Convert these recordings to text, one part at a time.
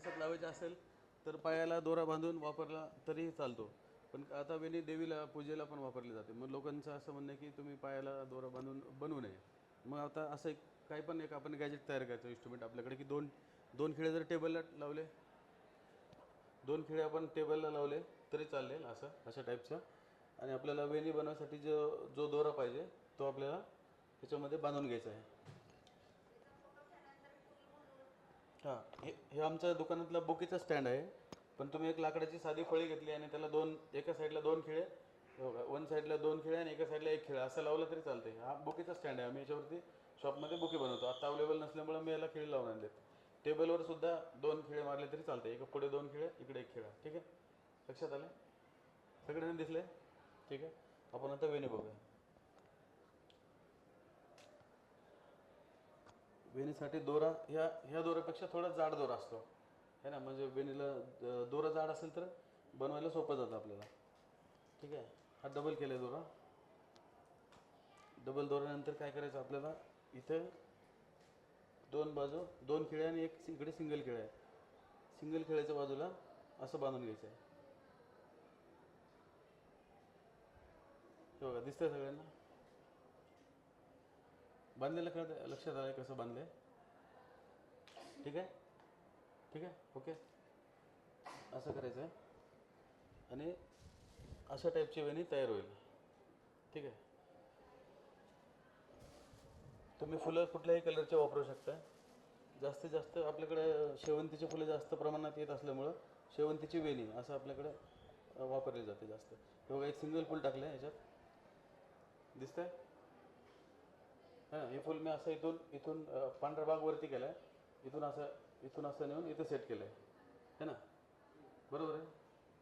केसात लावायचे असेल तर पायाला दोरा बांधून वापरला तरीही चालतो. पण आता वेणी देवीला पूजेला पण वापरली जाते. मग लोकांचं असं म्हणणं आहे की तुम्ही पायाला दोरा बांधून बनवू नये. मग आता असं एक काही पण एक आपण गॅजेट तयार करायचं इन्स्ट्रुमेंट आपल्याकडे की दोन दोन खिळे जर टेबलला लावले दोन खिळे आपण टेबलला लावले तरी चालेल असं अशा टाईपचं आणि आपल्याला वेणी बनवण्यासाठी जो जो दोरा पाहिजे तो आपल्याला त्याच्यामध्ये बांधून घ्यायचा आहे. हां हे हे आमच्या दुकानातला बुकीचा स्टँड आहे. पण तुम्ही एक लाकडाची साधी फळी घेतली आणि त्याला दोन एका साईडला दोन खिळे हो वन साईडला दोन खिळे आणि एका साईडला एक खिळा. असं लावलं तरी चालते हा बुकीचा स्टँड आहे. आम्ही याच्यावरती शॉपमध्ये बुके बनवतो. आता अवेलेबल नसल्यामुळे मी याला खिळे लावून आणलेत. टेबलवर सुद्धा दोन खिळे मारले तरी चालते एक पुढे दोन खिळे इकडे एक खिळा. ठीक आहे? लक्षात आले? सगळ्यांना दिसले? ठीक आहे? आपण आता वेणी बघूया. वेणीसाठी दोरा ह्या ह्या दोऱ्यापेक्षा थोडा जाड दोरा असतो. है ना? म्हणजे वेणीला दोरा जाड असेल तर बनवायला सोपं जातं आपल्याला. ठीक आहे? हा डबल केला आहे दोरा. डबल दोऱ्यानंतर काय करायचं आपल्याला? इथे दोन बाजू दोन खिळे आणि एक इकडे सिंगल खिळे आहे सिंगल खिळ्याच्या बाजूला असं बांधून घ्यायचं आहे. हे बघा दिसतंय सगळ्यांना? बांधलेलं कळत लक्षात आलं कसं बांधले ठीक आहे? ठीक आहे? ओके. असं करायचं आहे आणि अशा टाईपची वेणी तयार होईल. ठीक आहे? तुम्ही फुलं कुठल्याही कलरचे वापरू शकता जास्तीत जास्त आपल्याकडे शेवंतीची फुलं जास्त प्रमाणात येत असल्यामुळं शेवंतीची वेणी असं आपल्याकडे वापरली जाते जास्त. हे बघा एक सिंगल फुल टाकलं आहे ह्याच्यात. दिसतंय? हां हे फुल मी असं इथून इथून पांढरबाग भाग वरती केलं आहे इथून असं इथून असं नेऊन इथे सेट केलं आहे है ना? बरोबर आहे?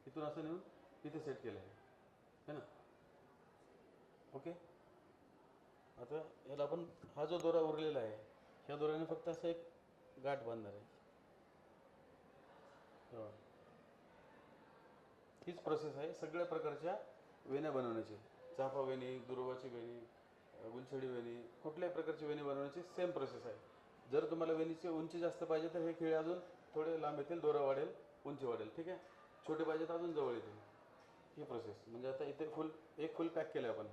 इथून असं नेऊन इथे सेट केलं आहे है ना? ओके? आता याला आपण हा जो दोरा उरलेला आहे ह्या दोऱ्याने फक्त असं एक गाठ बांधणार आहे. हो. हीच प्रोसेस आहे सगळ्या प्रकारच्या वेण्या बनवण्याची. चाफा वेणी दुर्वाची वेणी गुलछडी वेणी कुठल्याही प्रकारची वेणी बनवण्याची सेम प्रोसेस आहे. जर तुम्हाला वेणीची उंची जास्त पाहिजे तर हे खिळे अजून थोडे लांब येतील दोरा वाढेल उंची वाढेल ठीक आहे? छोटे पाहिजे तर अजून जवळ येतील. ही प्रोसेस म्हणजे आता इथे फुल एक फुल पॅक केलं आपण.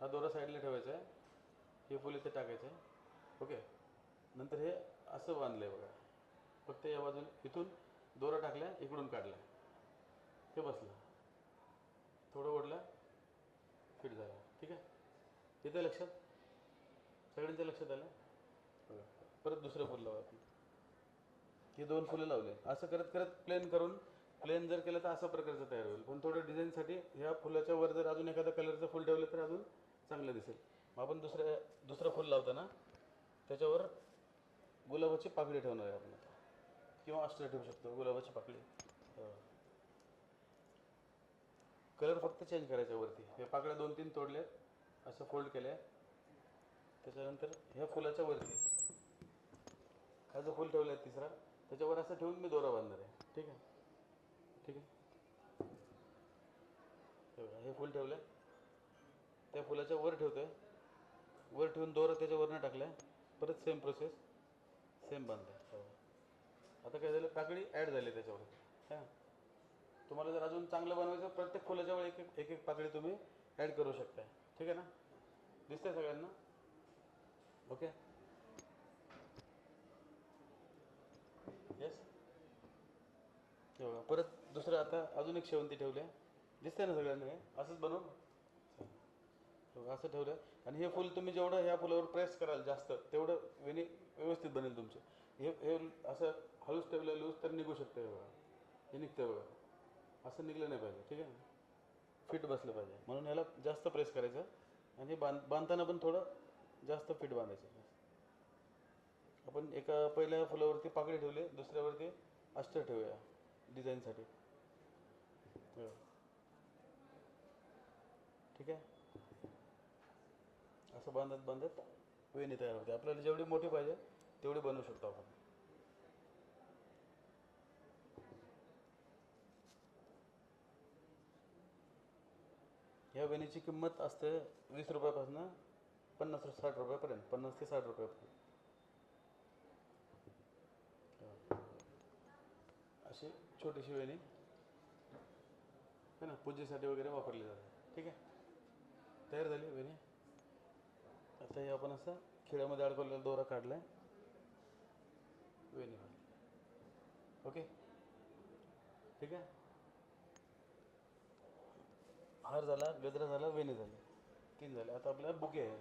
हा दोरा साईडला ठेवायचा आहे. हे फुल इथे टाकायचं आहे. ओके? नंतर हे असं बांधलं आहे बघा. फक्त या बाजून इथून दोरा टाकल्या इकडून काढला हे बसलं. थोडं ओढलं फिट झालं. येतं लक्षात? सगळ्यांच्या लक्षात आलं? परत दुसरं फुल लावा हे दोन फुलं लावले. असं करत करत प्लेन करून प्लेन जर केलं तर असा प्रकारचं तयार होईल. पण थोडं डिझाईनसाठी ह्या फुलाच्या वर जर अजून एखादं कलरचं फुल ठेवलं तर अजून चांगलं दिसेल. मग आपण दुसऱ्या दुसरं फुल लावताना त्याच्यावर गुलाबाची पाकळी ठेवणार आहे आपण आता. किंवा अस्त्र ठेवू शकतो गुलाबाची पाकळी. कलर फक्त चेंज करायच्या वरती. हे पाकळ्या दोन तीन तोडल्यात. असं फोल्ड केल्या. त्याच्यानंतर ह्या फुलाच्या वरती. हा जो फुल ठेवला आहे तिसरा त्याच्यावर असं ठेवून मी दोरा बांधणार आहे. ठीक आहे? ठीक आहे? हे बघा, हे फुल ठेवलं त्या फुलाच्या वर ठेवतोय. वर ठेवून दोरा त्याच्यावरनं टाकलाय. परत सेम प्रोसेस सेम बांधलं आता काय झालं? पाकळी ॲड झाली त्याच्यावर. हां. तुम्हाला जर अजून चांगलं बनवायचं प्रत्येक फुलाच्या एक एक एक एक पाकळी तुम्ही ॲड करू शकता ठीक आहे ना? दिसतंय सगळ्यांना? ओके येस एवढं परत दुसरं आता अजून एक शेवंती ठेवली आहे. दिसतंय ना सगळ्यांना हे? असंच बनवून असं ठेवलं. आणि हे फुल तुम्ही जेवढं ह्या फुलावर प्रेस कराल जास्त तेवढं वेणी व्यवस्थित बनेल तुमचं. हे हे असं हळूच ठेवलं लूज तर निघू शकतं हे बघा. हे निघतं बघा. असं निघलं नाही पाहिजे ठीक आहे फिट बसलं पाहिजे. म्हणून याला जास्त प्रेस करायचं. आणि बांध बांधताना पण थोडं जास्त फिट बांधायचं. आपण एका पहिल्या फुलावरती पाकळी ठेवली दुसऱ्यावरती अस्टर ठेवूया डिझाईनसाठी हो. ठीक आहे? असं बांधत बांधत वेणी तयार होते. आपल्याला जेवढी मोठी पाहिजे तेवढी बनवू शकतो आपण. या वेणीची किंमत असते वीस रुपयापासून पन्नास साठ रुपयापर्यंत पन्नास ते साठ रुपयापर्यंत. अशी छोटीशी वेणी है ना पूजेसाठी वगैरे वापरली जाते. ठीक आहे? तयार झाली वेणी. आता हे आपण असं खिळ्यामध्ये अडकवलेला दोरा काढलाय. वेणी ओके? ठीक आहे? हार झाला गजरा झाला वेणी झालं. तीन झाले. आता आपल्याला बुके आहे.